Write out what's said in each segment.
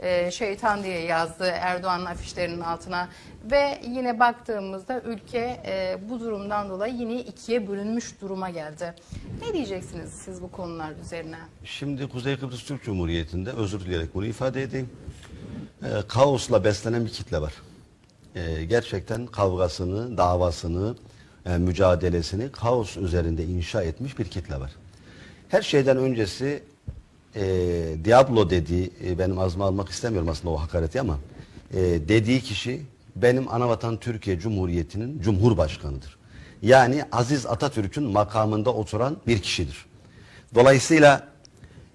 e, şeytan diye yazdı Erdoğan'ın afişlerinin altına ve yine baktığımızda ülke e, bu durumdan dolayı yine ikiye bölünmüş duruma geldi. Ne diyeceksiniz siz bu konular üzerine? Şimdi Kuzey Kıbrıs Türk Cumhuriyeti'nde özür dileyerek bunu ifade edeyim. Ee, kaosla beslenen bir kitle var. Gerçekten kavgasını, davasını, e, mücadelesini kaos üzerinde inşa etmiş bir kitle var. Her şeyden öncesi e, Diablo dediği, e, benim azma almak istemiyorum aslında o hakareti ama e, dediği kişi benim anavatan Türkiye Cumhuriyeti'nin Cumhurbaşkanıdır. Yani Aziz Atatürk'ün makamında oturan bir kişidir. Dolayısıyla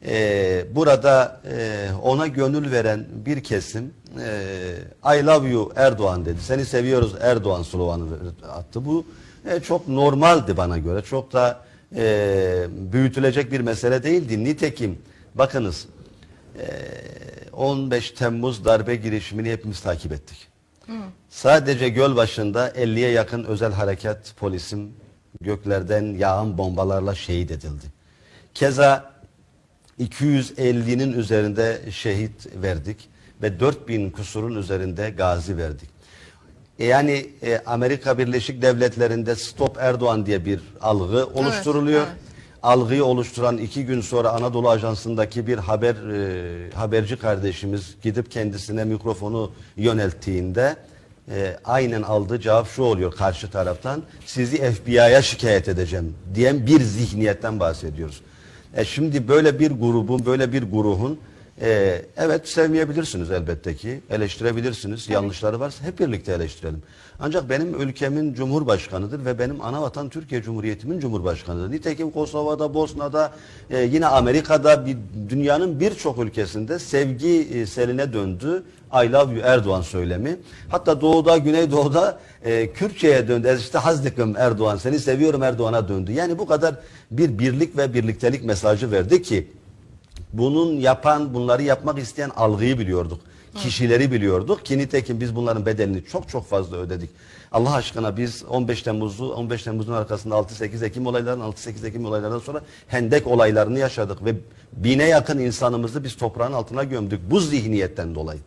e, burada e, ona gönül veren bir kesim e, I love you Erdoğan dedi. Seni seviyoruz Erdoğan sloganı attı. Bu e, çok normaldi bana göre. Çok da e, büyütülecek bir mesele değildi. Nitekim bakınız e, 15 Temmuz darbe girişimini hepimiz takip ettik. Sadece göl başında 50'ye yakın özel harekat polisim göklerden yağan bombalarla şehit edildi. Keza 250'nin üzerinde şehit verdik ve 4000 kusurun üzerinde gazi verdik. E Yani e, Amerika Birleşik Devletleri'nde Stop Erdoğan diye bir algı oluşturuluyor. evet. Algıyı oluşturan iki gün sonra Anadolu Ajansı'ndaki bir haber e, haberci kardeşimiz gidip kendisine mikrofonu yönelttiğinde e, aynen aldığı cevap şu oluyor karşı taraftan sizi FBI'ya şikayet edeceğim diyen bir zihniyetten bahsediyoruz. E şimdi böyle bir grubun, böyle bir grubun e, evet sevmeyebilirsiniz elbette ki, eleştirebilirsiniz, yanlışları varsa hep birlikte eleştirelim. Ancak benim ülkemin cumhurbaşkanıdır ve benim ana vatan Türkiye Cumhuriyeti'min cumhurbaşkanıdır. Nitekim Kosova'da, Bosna'da, e, yine Amerika'da, bir, dünyanın birçok ülkesinde sevgi e, seline döndü. I love you Erdoğan söylemi. Hatta doğuda, güneydoğuda e, Kürtçe'ye döndü. İşte hazdikim Erdoğan, seni seviyorum Erdoğan'a döndü. Yani bu kadar bir birlik ve birliktelik mesajı verdi ki bunun yapan, bunları yapmak isteyen algıyı biliyorduk. Kişileri biliyorduk ki nitekim biz bunların bedelini çok çok fazla ödedik. Allah aşkına biz 15 Temmuz'u 15 Temmuz'un arkasında 6-8 Ekim olaylarının 6-8 Ekim olaylarından sonra Hendek olaylarını yaşadık ve bine yakın insanımızı biz toprağın altına gömdük bu zihniyetten dolayı.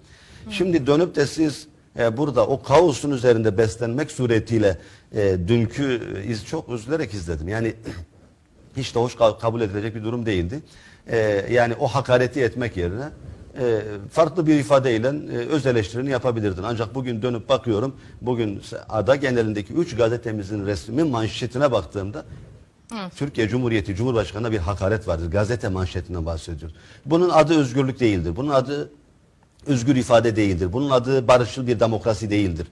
Şimdi dönüp de siz e, burada o kaosun üzerinde beslenmek suretiyle e, dünkü e, iz çok üzülerek izledim. Yani hiç de hoş ka- kabul edilecek bir durum değildi. Ee, yani o hakareti etmek yerine e, farklı bir ifadeyle e, öz eleştirini yapabilirdin. Ancak bugün dönüp bakıyorum, bugün ada genelindeki üç gazetemizin resmi manşetine baktığımda Türkiye Cumhuriyeti Cumhurbaşkanı'na bir hakaret vardır. Gazete manşetinden bahsediyoruz. Bunun adı özgürlük değildir. Bunun adı özgür ifade değildir. Bunun adı barışçıl bir demokrasi değildir.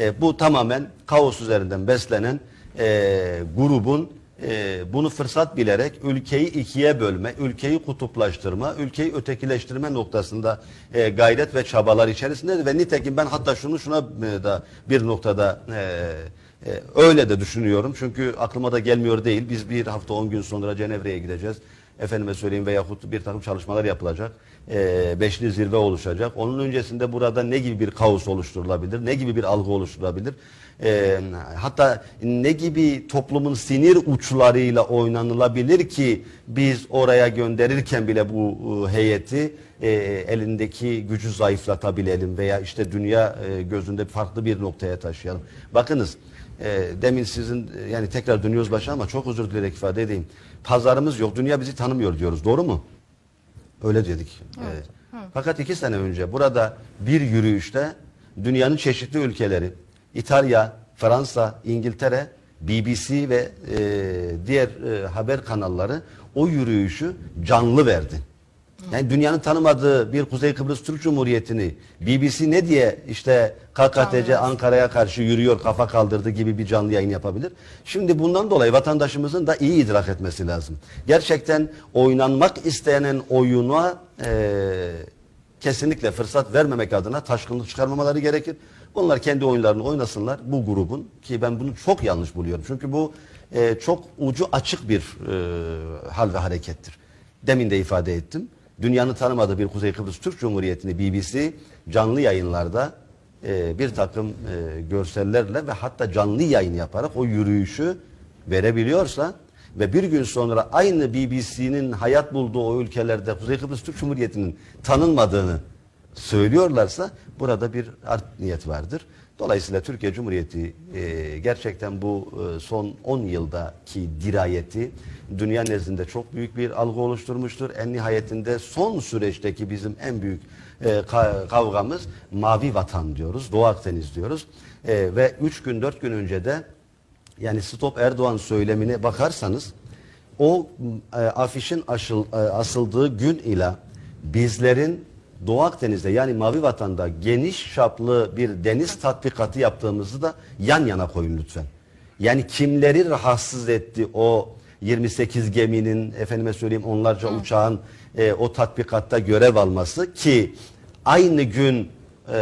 E, bu tamamen kaos üzerinden beslenen e, grubun e, bunu fırsat bilerek ülkeyi ikiye bölme, ülkeyi kutuplaştırma, ülkeyi ötekileştirme noktasında e, gayret ve çabalar içerisinde ve nitekim ben hatta şunu şuna e, da bir noktada e, e, öyle de düşünüyorum. Çünkü aklıma da gelmiyor değil. Biz bir hafta on gün sonra Cenevre'ye gideceğiz. Efendime söyleyeyim veyahut bir takım çalışmalar yapılacak. E, beşli zirve oluşacak. Onun öncesinde burada ne gibi bir kaos oluşturulabilir? Ne gibi bir algı oluşturulabilir? E, hatta ne gibi toplumun sinir uçlarıyla oynanılabilir ki biz oraya gönderirken bile bu e, heyeti e, elindeki gücü zayıflatabilelim veya işte dünya e, gözünde farklı bir noktaya taşıyalım. Bakınız e, demin sizin e, yani tekrar dönüyoruz başa ama çok özür dileyerek ifade edeyim. Pazarımız yok, dünya bizi tanımıyor diyoruz. Doğru mu? Öyle dedik. Evet. Fakat iki sene önce burada bir yürüyüşte dünyanın çeşitli ülkeleri, İtalya, Fransa, İngiltere, BBC ve e, diğer e, haber kanalları o yürüyüşü canlı verdi. Yani dünyanın tanımadığı bir Kuzey Kıbrıs Türk Cumhuriyeti'ni BBC ne diye işte KKTC Ankara'ya karşı yürüyor kafa kaldırdı gibi bir canlı yayın yapabilir. Şimdi bundan dolayı vatandaşımızın da iyi idrak etmesi lazım. Gerçekten oynanmak istenen oyuna e, kesinlikle fırsat vermemek adına taşkınlık çıkarmamaları gerekir. Bunlar kendi oyunlarını oynasınlar bu grubun ki ben bunu çok yanlış buluyorum. Çünkü bu e, çok ucu açık bir e, hal ve harekettir. Demin de ifade ettim. Dünyanın tanımadığı bir Kuzey Kıbrıs Türk Cumhuriyeti'ni BBC canlı yayınlarda e, bir takım e, görsellerle ve hatta canlı yayın yaparak o yürüyüşü verebiliyorsa ve bir gün sonra aynı BBC'nin hayat bulduğu o ülkelerde Kuzey Kıbrıs Türk Cumhuriyeti'nin tanınmadığını söylüyorlarsa burada bir art niyet vardır. Dolayısıyla Türkiye Cumhuriyeti e, gerçekten bu e, son 10 yıldaki dirayeti dünya nezdinde çok büyük bir algı oluşturmuştur. En nihayetinde son süreçteki bizim en büyük e, ka- kavgamız mavi vatan diyoruz, Doğu Akdeniz diyoruz. E, ve 3 gün 4 gün önce de yani Stop Erdoğan söylemine bakarsanız o e, afişin aşıl, e, asıldığı gün ile bizlerin Doğu Akdeniz'de yani Mavi Vatan'da geniş çaplı bir deniz tatbikatı yaptığımızı da yan yana koyun lütfen. Yani kimleri rahatsız etti o 28 geminin efendime söyleyeyim onlarca uçağın e, o tatbikatta görev alması ki aynı gün e,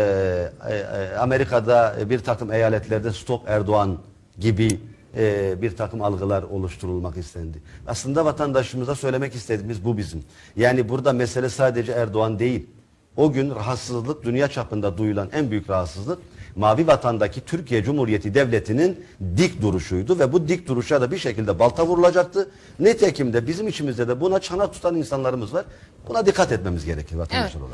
e, e, Amerika'da bir takım eyaletlerde Stop Erdoğan gibi e, bir takım algılar oluşturulmak istendi. Aslında vatandaşımıza söylemek istediğimiz bu bizim. Yani burada mesele sadece Erdoğan değil. O gün rahatsızlık dünya çapında duyulan en büyük rahatsızlık Mavi Vatan'daki Türkiye Cumhuriyeti Devleti'nin dik duruşuydu ve bu dik duruşa da bir şekilde balta vurulacaktı. Nitekim de bizim içimizde de buna çanak tutan insanlarımız var. Buna dikkat etmemiz gerekir vatandaşlar Evet. olarak.